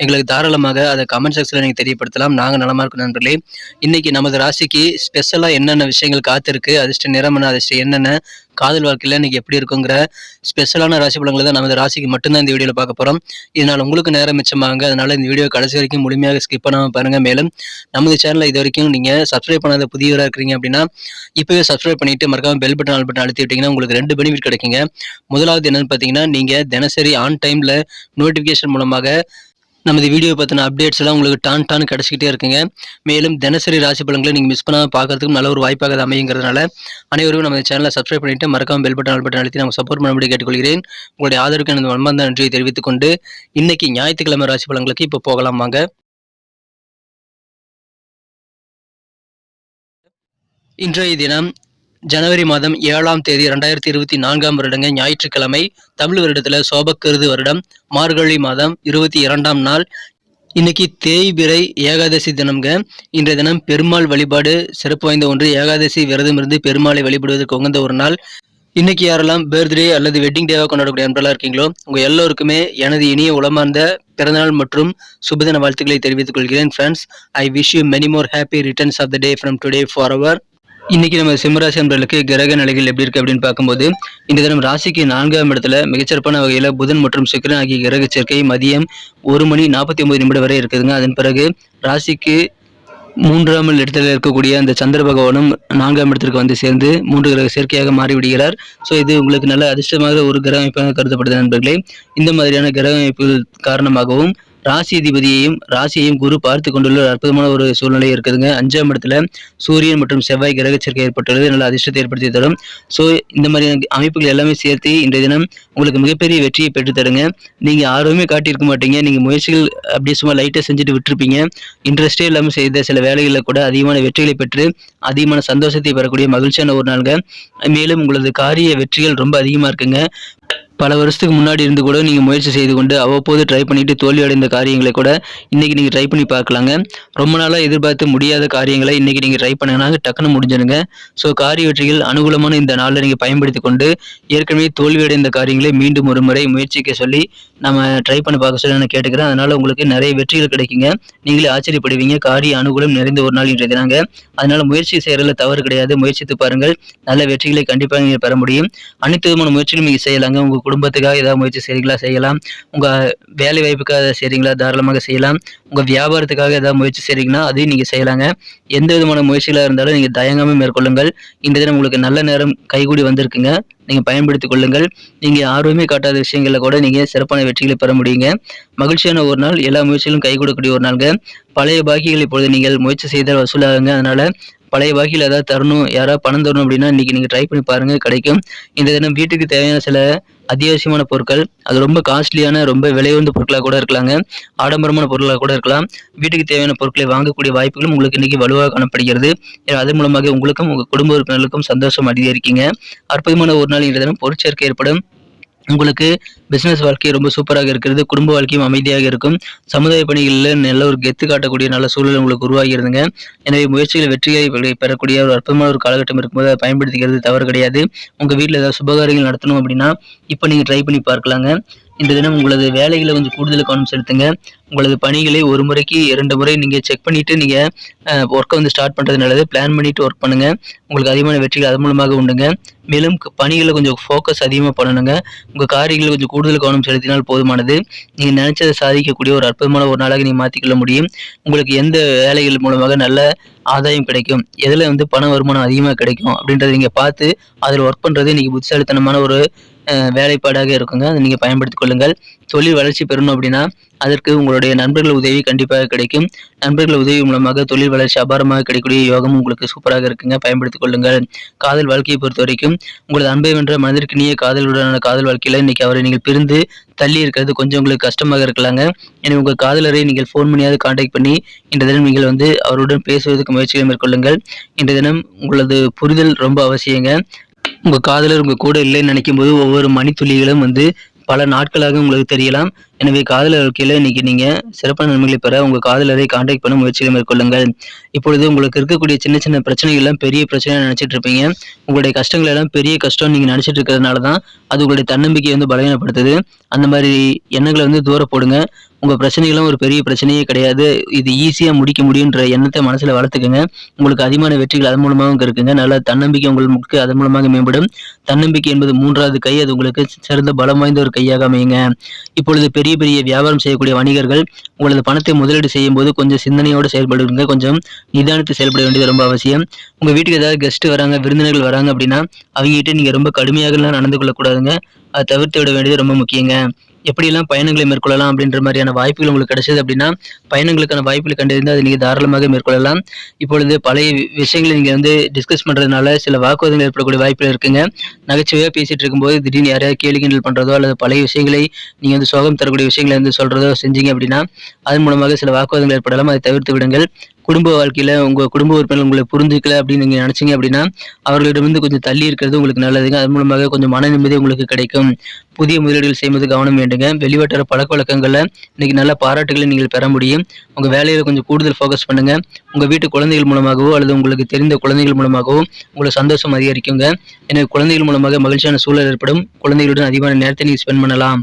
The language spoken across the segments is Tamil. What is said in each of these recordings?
எங்களுக்கு தாராளமாக அதை கமெண்ட் செக்ஷனில் நீங்கள் தெரியப்படுத்தலாம். நாங்கள் நலமாக இருக்கும் நண்பர்களே. இன்னைக்கு நமது ராசிக்கு ஸ்பெஷலாக என்னென்ன விஷயங்கள் காத்திருக்கு அதிர்ஷ்ட நிறமன என்ன அதிர்ஷ்டம் என்னென்ன காதல் வாழ்க்கையில் இன்னைக்கு எப்படி இருக்குங்கிற ஸ்பெஷலான ராசி பலங்களை தான் நமது ராசிக்கு மட்டும்தான் இந்த வீடியோவில் பார்க்க போகிறோம் இதனால் உங்களுக்கு நேரம் மிச்சமாங்க அதனால் இந்த வீடியோ கடைசி வரைக்கும் முழுமையாக ஸ்கிப் பண்ணாமல் பாருங்கள் மேலும் நமது சேனலில் இது வரைக்கும் நீங்கள் சப்ஸ்கிரைப் பண்ணாத புதியவராக இருக்கிறீங்க அப்படின்னா இப்போவே சப்ஸ்கிரைப் பண்ணிவிட்டு மறக்காம பெல் பட்டன் ஆல் பட்டன் அழுத்தி விட்டிங்கன்னா உங்களுக்கு ரெண்டு பெனிஃபிட் கிடைக்குங்க. முதலாவது என்னென்னு பார்த்தீங்கன்னா நீங்கள் தினசரி ஆன் டைமில் நோட்டிஃபிகேஷன் மூலமாக நமது வீடியோ பற்றின அப்டேட்ஸ் எல்லாம் உங்களுக்கு டான் டான் கிடச்சிக்கிட்டே இருக்குங்க. மேலும் தினசரி ராசி பலன்களை நீங்கள் மிஸ் பண்ணாமல் பார்க்கறதுக்கு நல்ல ஒரு வாய்ப்பாக அது அமையுங்கிறதுனால அனைவரும் நம்ம சேனலை சப்ஸ்கிரைப் பண்ணிட்டு மறக்காம பெல் பட்டன் பட்டன் அழுத்தி நம்ம சப்போர்ட் பண்ணும்படி கேட்டுக்கொள்கிறேன். உங்களுடைய ஆதரவுக்கு எனது மன்மந்த நன்றியை தெரிவித்துக் கொண்டு இன்னைக்கு ஞாயிற்றுக்கிழமை ராசி பலன்களுக்கு இப்போ போகலாம் வாங்க. இன்றைய தினம் ஜனவரி மாதம் ஏழாம் தேதி ரெண்டாயிரத்தி இருபத்தி நான்காம் வருடங்க ஞாயிற்றுக்கிழமை தமிழ் வருடத்தில் சோபக்கருது வருடம் மார்கழி மாதம் இருபத்தி இரண்டாம் நாள். இன்னைக்கு தேய்பிறை ஏகாதசி தினம்ங்க. இன்றைய தினம் பெருமாள் வழிபாடு சிறப்பு வாய்ந்த ஒன்று. ஏகாதசி விரதம் இருந்து பெருமாளை வழிபடுவதற்கு உகந்த ஒரு நாள். இன்னைக்கு யாரெல்லாம் பர்த்டே அல்லது வெட்டிங் டேவாக கொண்டாடக்கூடிய நண்பர்களாக இருக்கீங்களோ உங்கள் எல்லோருக்குமே எனது இனிய உளமார்ந்த பிறந்தநாள் மற்றும் சுபதின வாழ்த்துக்களை தெரிவித்துக் கொள்கிறேன் friends I wish you many more happy returns of the day from today for our இன்னைக்கு நம்ம சிம்மராசி நண்பர்களுக்கு கிரக நிலைகள் எப்படி இருக்கு அப்படின்னு பார்க்கும்போது இந்த தினம் ராசிக்கு நான்காம் இடத்துல மிகச்சிறப்பான வகையில் புதன் மற்றும் சுக்கிரன் ஆகிய கிரக சேர்க்கை மதியம் ஒரு மணி நாற்பத்தி ஒன்பது நிமிடம் வரை இருக்குதுங்க. அதன் பிறகு ராசிக்கு மூன்றாம் இடத்துல இருக்கக்கூடிய அந்த சந்திர பகவானும் நான்காம் இடத்திற்கு வந்து சேர்ந்து மூன்று கிரக சேர்க்கையாக மாறிவிடுகிறார். ஸோ இது உங்களுக்கு நல்ல அதிர்ஷ்டமாக ஒரு கிரக அமைப்பாக கருதப்படுது நண்பர்களே. இந்த மாதிரியான கிரக அமைப்புகள் காரணமாகவும் ராசி அதிபதியையும் ராசியையும் குரு பார்த்து கொண்டுள்ள ஒரு அற்புதமான ஒரு சூழ்நிலை இருக்குதுங்க. அஞ்சாம் இடத்துல சூரியன் மற்றும் செவ்வாய் கிரக சேர்க்கை ஏற்பட்டுள்ளது. நல்ல அதிர்ஷ்டத்தை ஏற்படுத்தி தரும். ஸோ இந்த மாதிரியான அமைப்புகள் எல்லாமே சேர்த்து இன்றைய தினம் உங்களுக்கு மிகப்பெரிய வெற்றியை பெற்றுத்தருங்க நீங்கள் நீங்க ஆர்வமே காட்டியிருக்க மாட்டீங்க. நீங்க முயற்சிகள் அப்படியே சும்மா லைட்டா செஞ்சுட்டு விட்டுருப்பீங்க. இன்ட்ரெஸ்டே இல்லாமல் செய்த சில வேலைகளில் கூட அதிகமான வெற்றிகளை பெற்று அதிகமான சந்தோஷத்தை பெறக்கூடிய மகிழ்ச்சியான ஒரு நாளுங்க. மேலும் உங்களது காரிய வெற்றிகள் ரொம்ப அதிகமாக இருக்குங்க. பல வருஷத்துக்கு முன்னாடி இருந்து கூட நீங்கள் முயற்சி செய்து கொண்டு அவ்வப்போது ட்ரை பண்ணிட்டு தோல்வி அடைந்த காரியங்களை கூட இன்றைக்கி நீங்கள் ட்ரை பண்ணி பார்க்கலாங்க. ரொம்ப நாளாக எதிர்பார்த்து முடியாத காரியங்களை இன்றைக்கி நீங்கள் ட்ரை பண்ணினா டக்குன்னு முடிஞ்சிருங்க. ஸோ காரிய வெற்றிகள் அனுகூலமான இந்த நாளில் நீங்கள் பயன்படுத்தி கொண்டு ஏற்கனவே தோல்வி அடைந்த காரியங்களை மீண்டும் ஒரு முறை முயற்சிக்க சொல்லி நம்ம ட்ரை பண்ணி பார்க்க சொல்லி நான் கேட்டுக்கிறேன். அதனால் உங்களுக்கு நிறைய வெற்றிகள் கிடைக்குங்க. நீங்களே ஆச்சரியப்படுவீங்க. காரிய அனுகூலம் நிறைந்த ஒரு நாள் இன்றைய தினாங்க. அதனால் முயற்சி செய்கிறதுல தவறு கிடையாது. முயற்சித்து பாருங்கள். நல்ல வெற்றிகளை கண்டிப்பாக நீங்கள் பெற முடியும். அனைத்து விதமான முயற்சிகளும் நீங்கள் செய்யலாங்க. உங்கள் குடும்பத்துக்காக ஏதாவது முயற்சி செய்கிறீங்களா செய்யலாம். உங்கள் வேலை வாய்ப்புக்காக செய்கிறீங்களா தாராளமாக செய்யலாம். உங்கள் வியாபாரத்துக்காக ஏதாவது முயற்சி செய்கிறீங்கன்னா அதையும் நீங்கள் செய்யலாங்க. எந்த விதமான முயற்சிகளாக இருந்தாலும் நீங்கள் தயங்காமல் மேற்கொள்ளுங்கள். இந்த தினம் உங்களுக்கு நல்ல நேரம் கைகூடி வந்திருக்குங்க. நீங்கள் பயன்படுத்திக் கொள்ளுங்கள். நீங்கள் ஆர்வமே காட்டாத விஷயங்களில் கூட நீங்கள் சிறப்பான வெற்றிகளை பெற முடியுங்க. மகிழ்ச்சியான ஒரு நாள். எல்லா முயற்சிகளும் கை கொடுக்கக்கூடிய ஒரு நாளுங்க. பழைய பாக்கிகள் இப்பொழுது நீங்கள் முயற்சி செய்தால் வசூலாகுங்க. அதனால் பழைய வகையில் ஏதாவது தரணும் யாராவது பணம் தரணும் அப்படின்னா இன்றைக்கி நீங்கள் ட்ரை பண்ணி பாருங்கள் கிடைக்கும். இந்த தினம் வீட்டுக்கு தேவையான சில அத்தியாவசியமான பொருட்கள் அது ரொம்ப காஸ்ட்லியான ரொம்ப விலையுந்த பொருட்களாக கூட இருக்கலாங்க. ஆடம்பரமான பொருட்களாக கூட இருக்கலாம். வீட்டுக்கு தேவையான பொருட்களை வாங்கக்கூடிய வாய்ப்புகளும் உங்களுக்கு இன்னைக்கு வலுவாக காணப்படுகிறது. ஏன்னா அதன் மூலமாக உங்களுக்கும் உங்கள் குடும்ப உறுப்பினர்களுக்கும் சந்தோஷம் அதிகரிக்கீங்க. அற்புதமான ஒரு நாள் இன்றைய தினம் பொருட்சேர்க்கை ஏற்படும். உங்களுக்கு பிசினஸ் வாழ்க்கை ரொம்ப சூப்பராக இருக்கிறது குடும்ப வாழ்க்கையும் அமைதியாக இருக்கும். சமுதாய பணிகளில் நல்ல ஒரு கெத்து காட்டக்கூடிய நல்ல சூழல் உங்களுக்கு உருவாகிறதுங்க எனவே முயற்சிகள் வெற்றிகளை பெறக்கூடிய ஒரு அற்புதமான ஒரு காலகட்டம் இருக்கும்போது அதை பயன்படுத்திக்கிறது தவறு கிடையாது. உங்கள் வீட்டில் ஏதாவது சுபகாரியங்கள் நடத்தணும் அப்படின்னா இப்போ நீங்கள் ட்ரை பண்ணி பார்க்கலாங்க. இந்த தினம் உங்களது வேலைகளை கொஞ்சம் கூடுதல் கவனம் செலுத்துங்க. உங்களது பணிகளை ஒரு முறைக்கு இரண்டு முறை நீங்கள் செக் பண்ணிவிட்டு நீங்கள் ஒர்க்கை வந்து ஸ்டார்ட் பண்ணுறது நல்லது. பிளான் பண்ணிவிட்டு ஒர்க் பண்ணுங்கள் உங்களுக்கு அதிகமான வெற்றிகள் அது மூலமாக உண்டுங்க. மேலும் பணிகளை கொஞ்சம் ஃபோக்கஸ் அதிகமாக பண்ணணுங்க. உங்கள் காரியங்களில் கொஞ்சம் கூடுதல் கவனம் செலுத்தினால் போதுமானது. நீங்கள் நினைச்சதை சாதிக்கக்கூடிய ஒரு அற்புதமான ஒரு நாளாக நீங்கள் மாற்றிக்கொள்ள முடியும். உங்களுக்கு எந்த வேலைகள் மூலமாக நல்ல ஆதாயம் கிடைக்கும்? எதில் வந்து பண வருமானம் அதிகமாக கிடைக்கும்? அப்படின்றத நீங்கள் பார்த்து அதில் ஒர்க் பண்ணுறது இன்றைக்கி புத்திசாலித்தனமான ஒரு வேலைப்பாடாக இருக்குங்க. அதை நீங்கள் பயன்படுத்திக் கொள்ளுங்கள். தொழில் வளர்ச்சி பெறணும் அப்படின்னா அதற்கு உங்களுடைய நண்பர்கள் உதவி கண்டிப்பாக கிடைக்கும். நண்பர்கள் உதவி மூலமாக தொழில் வளர்ச்சி அபாரமாக கிடைக்கக்கூடிய யோகம் உங்களுக்கு சூப்பராக இருக்குங்க. பயன்படுத்திக் கொள்ளுங்கள். காதல் வாழ்க்கையை பொறுத்த வரைக்கும் உங்களது அன்பை வென்ற மனதிற்கு நீய காதலுடனான காதல் வாழ்க்கையில் இன்னைக்கு அவரை நீங்கள் பிரிந்து தள்ளி இருக்கிறது கொஞ்சம் உங்களுக்கு கஷ்டமாக இருக்கலாங்க. எனவே உங்கள் காதலரை நீங்கள் ஃபோன் பண்ணியாவது காண்டாக்ட் பண்ணி இன்றைய தினம் நீங்கள் வந்து அவருடன் பேசுவதற்கு முயற்சிகளை மேற்கொள்ளுங்கள். இன்றைய தினம் உங்களது புரிதல் ரொம்ப அவசியங்க. உங்கள் காதலர் உங்கள் கூட இல்லைன்னு நினைக்கும் போது ஒவ்வொரு மணித்துளிகளும் வந்து பல நாட்களாக உங்களுக்கு தெரியலாம். எனவே காதலர் வாழ்க்கையில் இன்னைக்கு நீங்கள் சிறப்பான நன்மைகளை பெற உங்கள் காதலரை காண்டாக்ட் பண்ண முயற்சிகளை மேற்கொள்ளுங்கள். இப்பொழுது உங்களுக்கு இருக்கக்கூடிய சின்ன சின்ன பிரச்சனைகள் எல்லாம் பெரிய பிரச்சனையாக நினச்சிட்டு இருப்பீங்க. உங்களுடைய கஷ்டங்கள் எல்லாம் பெரிய கஷ்டம் நீங்கள் நினச்சிட்டு இருக்கிறதுனால தான் அது உங்களுடைய தன்னம்பிக்கையை வந்து பலவீனப்படுத்துது. அந்த மாதிரி எண்ணங்களை வந்து தூர போடுங்க. உங்கள் பிரச்சனைகளும் ஒரு பெரிய பிரச்சனையே கிடையாது. இது ஈஸியாக முடிக்க முடியுன்ற எண்ணத்தை மனசில் வளர்த்துக்கங்க. உங்களுக்கு அதிகமான வெற்றிகள் அதன் மூலமாகவும் இருக்குங்க. நல்ல தன்னம்பிக்கை உங்களுக்கு அதன் மூலமாக மேம்படும். தன்னம்பிக்கை என்பது மூன்றாவது கை. அது உங்களுக்கு சிறந்த பலம் வாய்ந்த ஒரு கையாக அமையுங்க. இப்பொழுது பெரிய பெரிய பெரிய வியாபாரம் செய்யக்கூடிய வணிகர்கள் உங்களது பணத்தை முதலீடு செய்யும் போது கொஞ்சம் சிந்தனையோடு செயல்படுவீங்க கொஞ்சம் நிதானித்து செயல்பட வேண்டியது ரொம்ப அவசியம். உங்க வீட்டுக்கு ஏதாவது கெஸ்ட் வராங்க விருந்தினர்கள் வராங்க அப்படின்னா அவங்ககிட்ட நீங்க ரொம்ப கடுமையாகலாம் நடந்து கொள்ளக்கூடாதுங்க. அதை தவிர்த்து விட வேண்டியது ரொம்ப முக்கியங்க. எப்படியெல்லாம் பயணங்களை மேற்கொள்ளலாம் அப்படின்ற மாதிரியான வாய்ப்புகள் உங்களுக்கு கிடைச்சது அப்படின்னா பயணங்களுக்கான வாய்ப்புகள் கண்டறிந்து அதை நீங்கள் தாராளமாக மேற்கொள்ளலாம். இப்பொழுது பழைய விஷயங்களை நீங்கள் வந்து டிஸ்கஸ் பண்ணுறதுனால சில வாக்குவாதங்கள் ஏற்படக்கூடிய வாய்ப்புகள் இருக்குங்க. நகைச்சுவையாக பேசிட்டு இருக்கும்போது திடீர்னு யாரையாவது கேள்வி கிண்டல் பண்ணுறதோ அல்லது பழைய விஷயங்களை நீங்கள் வந்து சோகம் தரக்கூடிய விஷயங்களை வந்து சொல்கிறதோ செஞ்சீங்க அப்படின்னா அதன் மூலமாக சில வாக்குவாதங்கள் ஏற்படலாம். அதை தவிர்த்து விடுங்கள். குடும்ப வாழ்க்கையில் உங்கள் குடும்ப உறுப்பினர் உங்களை புரிஞ்சுக்கல அப்படின்னு நீங்கள் நினச்சிங்க அப்படின்னா அவர்களிடமிருந்து கொஞ்சம் தள்ளி இருக்கிறது உங்களுக்கு நல்லதுங்க. அது மூலமாக கொஞ்சம் மன நிம்மதி உங்களுக்கு கிடைக்கும். புதிய முதலீடுகள் செய்வது கவனம் வேண்டுங்க. வெளிவட்டார பழக்க வழக்கங்களில் இன்னைக்கு நல்ல பாராட்டுகளை நீங்கள் பெற முடியும். உங்கள் வேலையில் கொஞ்சம் கூடுதல் ஃபோக்கஸ் பண்ணுங்க. உங்கள் வீட்டு குழந்தைகள் மூலமாகவோ அல்லது உங்களுக்கு தெரிந்த குழந்தைகள் மூலமாகவோ உங்களுக்கு சந்தோஷம் அதிகரிக்குங்க. எனவே குழந்தைகள் மூலமாக மகிழ்ச்சியான சூழல் ஏற்படும். குழந்தைகளுடன் அதிகமான நேரத்தை நீங்கள் ஸ்பெண்ட் பண்ணலாம்.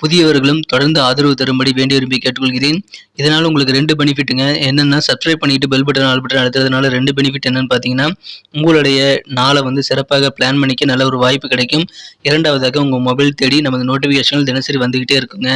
புதியவர்களும் தொடர்ந்து ஆதரவு தரும்படி வேண்டி விரும்பி கேட்டுக்கொள்கிறேன். இதனால் உங்களுக்கு ரெண்டு பெனிஃபிட்டுங்க. என்னென்னா சப்ஸ்கிரைப் பண்ணிட்டு பெல் பட்டன் ஆல் பட்டன் அழுத்துறதுனால ரெண்டு பெனிஃபிட் என்னன்னு பார்த்தீங்கன்னா உங்களுடைய நாளை வந்து சிறப்பாக பிளான் பண்ணிக்க நல்ல ஒரு வாய்ப்பு கிடைக்கும். இரண்டாவதாக உங்கள் மொபைல் தேடி நமது நோட்டிஃபிகேஷன்கள் தினசரி வந்துக்கிட்டே இருக்குங்க.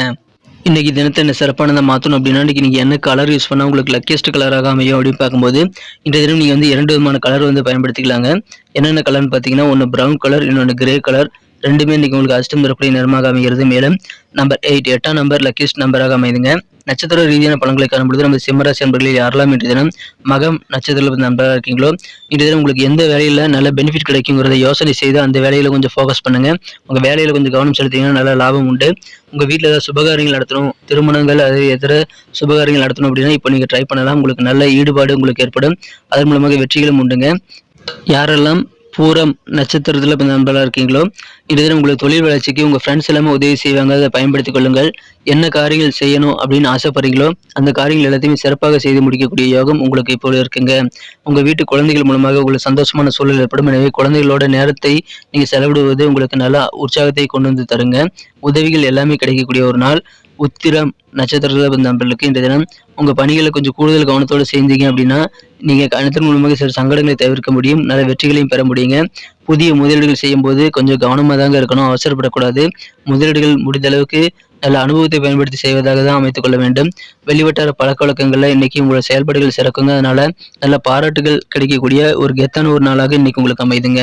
இன்னைக்கு தினத்தை என்ன சிறப்பானதை மாற்றணும் அப்படின்னா இன்றைக்கி நீங்கள் என்ன கலர் யூஸ் பண்ணால் உங்களுக்கு லக்கியஸ்ட் கலராக அமையும் அப்படின்னு பார்க்கும்போது இந்த தினம் நீங்கள் வந்து இரண்டு விதமான கலர் வந்து பயன்படுத்திக்கலாங்க. என்னென்ன கலர்னு பார்த்தீங்கன்னா ஒன்று ப்ரௌன் கலர் இன்னொன்று கிரே கலர் ரெண்டுமே இன்னைக்கு உங்களுக்கு அஷ்டம் தரக்கூடிய நிறமாக அமைகிறது. மேலும் நம்பர் எயிட் எட்டாம் நம்பர் லக்கிஸ்ட் நம்பராக அமைதுங்க. நட்சத்திர ரீதியான பழங்களை காணும்பொழுது நம்ம சிம்மராசி நண்பர்களில் யாரெல்லாம் இன்றைய தினம் மகம் நட்சத்திரத்தில் நண்பராக இருக்கீங்களோ இன்றைய தினம் உங்களுக்கு எந்த வேலையில் நல்ல பெனிஃபிட் கிடைக்குங்கிறத யோசனை செய்து அந்த வேலையில் கொஞ்சம் ஃபோக்கஸ் பண்ணுங்க. உங்கள் வேலையில் கொஞ்சம் கவனம் செலுத்திங்கன்னா நல்ல லாபம் உண்டு. உங்கள் வீட்டில் ஏதாவது சுபகாரியங்கள் நடத்தணும் திருமணங்கள் அது எதிர சுபகாரியங்கள் நடத்தணும் அப்படின்னா இப்போ நீங்கள் ட்ரை பண்ணலாம். உங்களுக்கு நல்ல ஈடுபாடு உங்களுக்கு ஏற்படும். அதன் மூலமாக வெற்றிகளும் உண்டுங்க. யாரெல்லாம் பூரம் நட்சத்திரத்தில் இப்போ நண்பர்களாக இருக்கீங்களோ இதுதான் உங்களுக்கு தொழில் வளர்ச்சிக்கு உங்கள் ஃப்ரெண்ட்ஸ் எல்லாமே உதவி செய்வாங்க. அதை பயன்படுத்திக் கொள்ளுங்கள். என்ன காரியங்கள் செய்யணும் அப்படின்னு ஆசைப்படுறீங்களோ அந்த காரியங்கள் எல்லாத்தையுமே சிறப்பாக செய்து முடிக்கக்கூடிய யோகம் உங்களுக்கு இப்போது இருக்குங்க. உங்கள் வீட்டு குழந்தைகள் மூலமாக உங்களுக்கு சந்தோஷமான சூழல் ஏற்படும். எனவே குழந்தைகளோட நேரத்தை நீங்கள் செலவிடுவது உங்களுக்கு நல்லா உற்சாகத்தை கொண்டு வந்து தருங்க. உதவிகள் எல்லாமே கிடைக்கக்கூடிய ஒரு நாள். உத்திரம் நட்சத்திரத்தில் நண்பர்களுக்கு இந்த தினம் உங்கள் பணிகளை கொஞ்சம் கூடுதல் கவனத்தோடு செஞ்சீங்க அப்படின்னா நீங்கள் கணத்தின் மூலமாக சில சங்கடங்களை தவிர்க்க முடியும் நல்ல வெற்றிகளையும் பெற முடியுங்க. புதிய முதலீடுகள் செய்யும்போது கொஞ்சம் கவனமாக தாங்க இருக்கணும் அவசரப்படக்கூடாது. முதலீடுகள் முடிந்த அளவுக்கு நல்ல அனுபவத்தை பயன்படுத்தி செய்வதாக தான் அமைத்துக் கொள்ள வேண்டும். வெளிவட்டார பழக்க வழக்கங்களில் இன்னைக்கு உங்களோட செயல்பாடுகள் சிறக்குங்க. அதனால நல்ல பாராட்டுகள் கிடைக்கக்கூடிய ஒரு கெத்தான ஒரு நாளாக இன்னைக்கு உங்களுக்கு அமைதுங்க.